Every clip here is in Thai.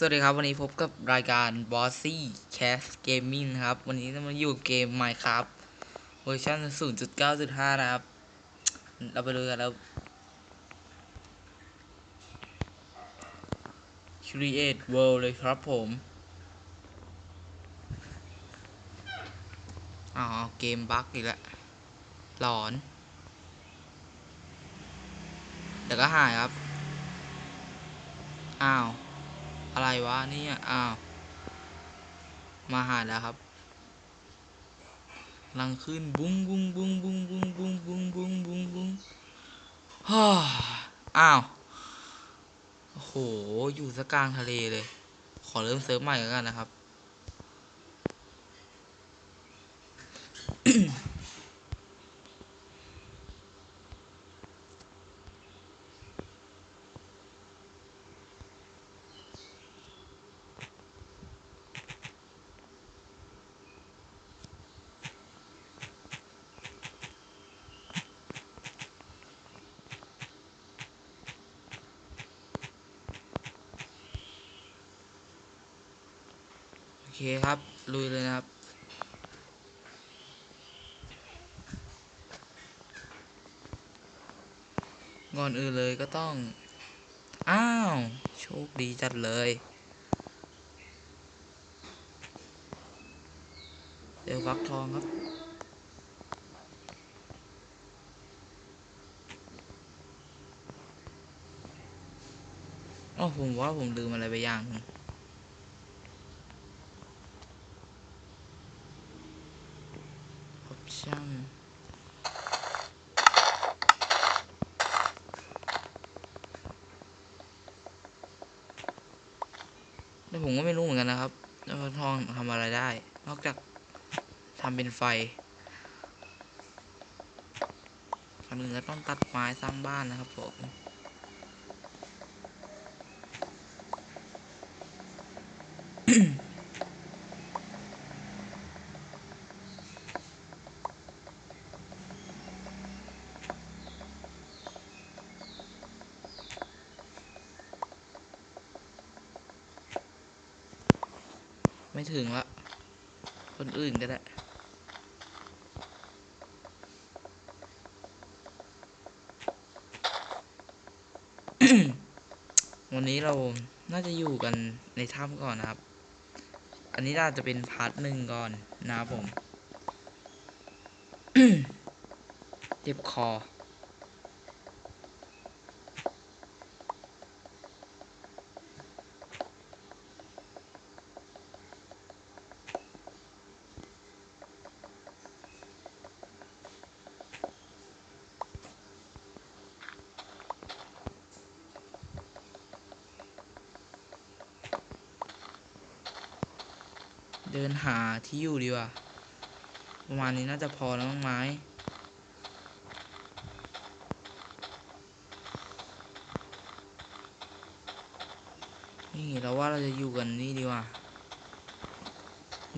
สวัสดีครับ วันนี้พบกับรายการ Bossy Cast Gaming นะครับ วันนี้จะมาอยู่เกม Minecraft เวอร์ชัน0.9.5 นะครับ เราไปดูกันแล้ว Create World เลยครับผม อ๋อ เกมบั๊กอีกแล้ว หลอน เดี๋ยวก็หายครับ อ้าว อะไรวะเนี่ย อ้าว มาหาแล้วครับลังขึ้นบุ้งบุ้งบุ้งบุ้งบุ้งบุ้งบุ้งบุ้งบุ้งบุ้งฮ่าอ้าว โอ้โห อยู่สกลางทะเลเลย ขอเริ่มเซิร์ฟใหม่กันนะครับ เคครับ ลุยเลยนะครับ ก่อนอื่นเลยก็ต้อง อ้าว โชคดีจัดเลย เดี๋ยวฟักทองครับอ๋อผมว่าผมลืมอะไรไปอย่างนึง ออปชั่นแต่ ผมก็ไม่รู้เหมือนกันนะครับว่าทองทำอะไรได้ นอกจากทำเป็นไฟก่อนอื่นก็ต้องตัดไม้สร้างบ้านนะครับผม ไม่ ถึงละ คนอื่นก็ได้วันนี้เราน่าจะอยู่กันในถ้ำก่อนนะครับ อันนี้น่าจะเป็นพาร์ทหนึ่งก่อนนะครับผม เจ็บคอ เดินหาที่อยู่ดีกว่า ประมาณนี้น่าจะพอแล้วมั้งไม้นี่เราว่าเราจะอยู่กันนี่ดีกว่า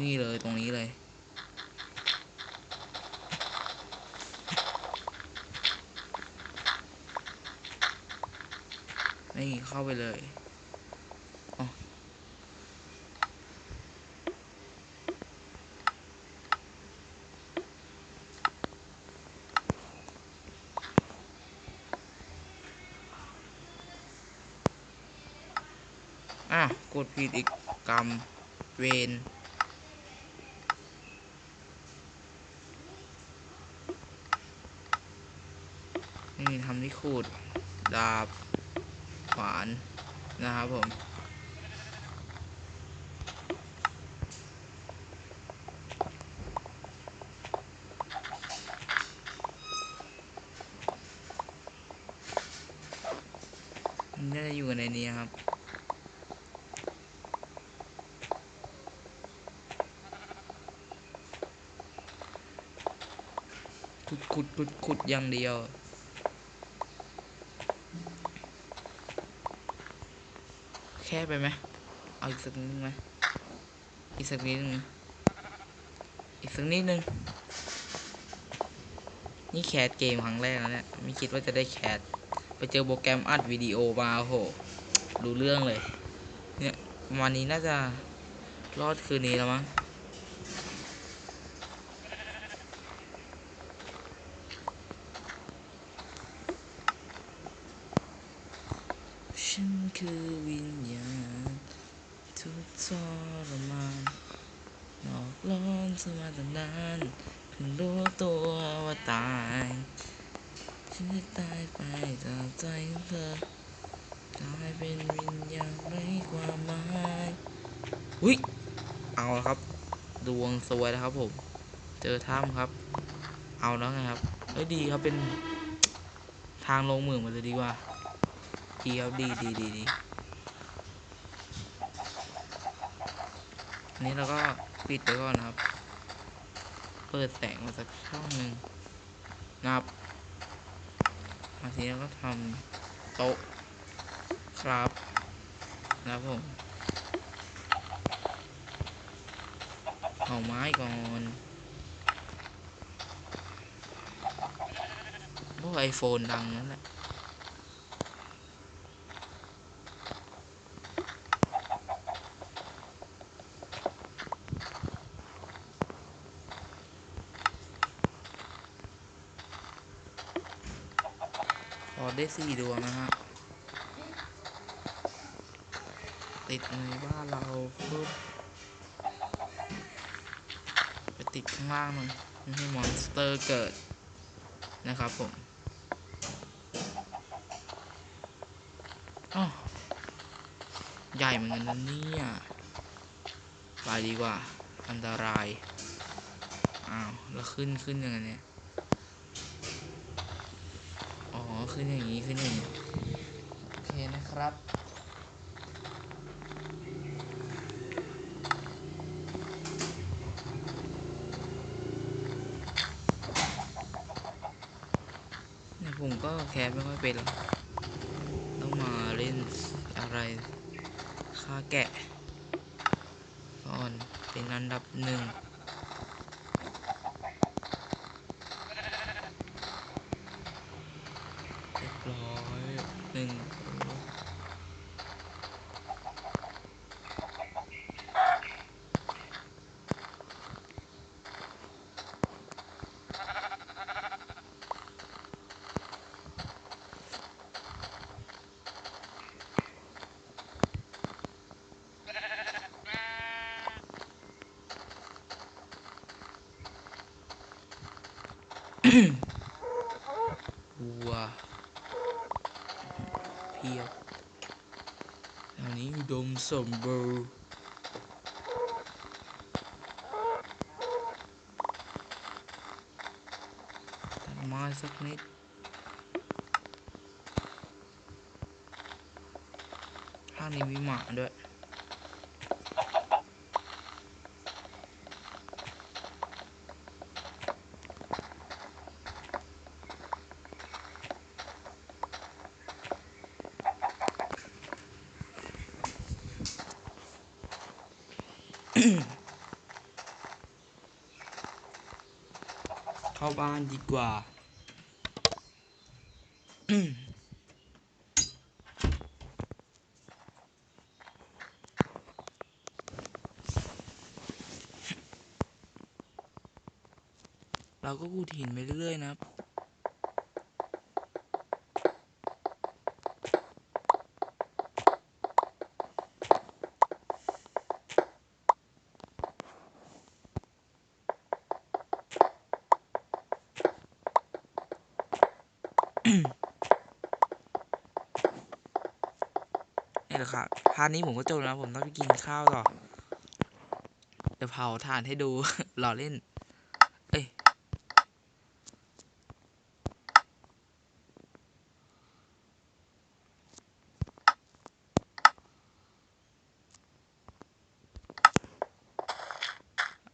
นี่เลยตรงนี้เลย นี่เข้าไปเลย อะกดผิดอีกกรรมเวนนี่ทำที่ขูด ดาบ ขวาน นะครับผม น่าจะอยู่ในนี้ครับ ขุดขุดขุดขุดอย่างเดียว แค่ไปไหมเอาอีกสักนิดนึงไหมอีกสักนิดนึงอีกสักนิดนึงนี่แคสเกมครั้งแรกแล้วเนี่ยไม่คิดว่าจะได้แคสไปเจอโปรแกรมอัดวิดีโอมาโอ้โหดูเรื่องเลย เนี่ยประมาณนี้น่าจะรอดคืนนี้แล้วมั้ง ฉันคือวิญญาณทุกข์ทรมานหลอกล่อนเธอมาตนานเพิ่งรู้ตัวว่าตาย ฉันจะตายไปจากใจของเธอกลายเป็นวิญญาณไร้ความหมายอุ้ยเอาละครับ ดวงสวยแล้วครับผม เจอถ้ำครับ เอาแล้วไงครับ เอ้ยดีครับเป็นทางลงเหมืองมันเลยดีกว่า ดีครับดีดีดีดีอันนี้เราก็ปิดไปก่อนนะครับ เปิดแสงมาสักช่องหนึ่งนะครับมาทีนี้ก็ทำโต๊ะครับนะครับผมเอาไม้ก่อนพวกไอโฟนดังนั่นแหละ ได้สี่ดวงนะฮะ ติดในบ้านเราปุ๊บไปติดข้างล่างหน่อยไม่ให้มอนสเตอร์เกิดนะครับผมอ้าวใหญ่เหมือนกันนะเนี่ยไปดีกว่า อันตราย อ้าว แล้วขึ้นขึ้นยังไงเนี่ย อ๋อ ขึ้นอย่างนี้ขึ้นอย่างนี้โอเคนะครับเนี่ยผมก็แคสไม่ค่อยเป็นต้องมาเล่นอะไรฆ่าแกะก่อนเป็นอันดับหนึ่ง เรียบร้อยหนึ่งตัว วัวเพียบอันนี้อุดมสมบูรณ์ตัดไม้สักนิดข้างนี้มีหมาด้วย เข้าบ้านดีกว่า เราก็กูดหินไปเรื่อยๆนะครับ นี่แหละครับพาร์ทนี้ผมก็จบแล้วผมต้องไปกินข้าวต่อ เดี๋ยวเผาถ่านให้ดูหล่อเล่น เอ้ย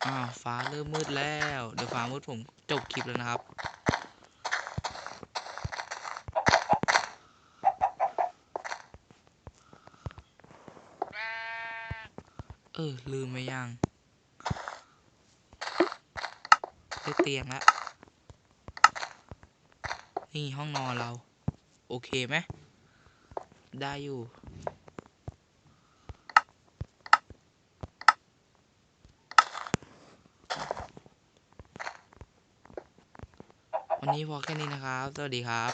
อ้าวฟ้าเริ่มมืดแล้ว เดี๋ยวฟ้ามืดผมจบคลิปแล้วนะครับ เออ ลืมไปยังได้เตียงแล้ว นี่ห้องนอนเรา โอเคไหม ได้อยู่ วันนี้พอแค่นี้นะครับ สวัสดีครับ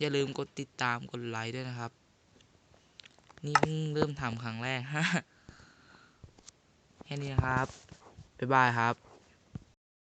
อย่าลืมกดติดตามกดไลค์ด้วยนะครับ นี่เพิ่งเริ่มทำครั้งแรกฮะ แค่นี้นะครับ บ๊ายบายครับ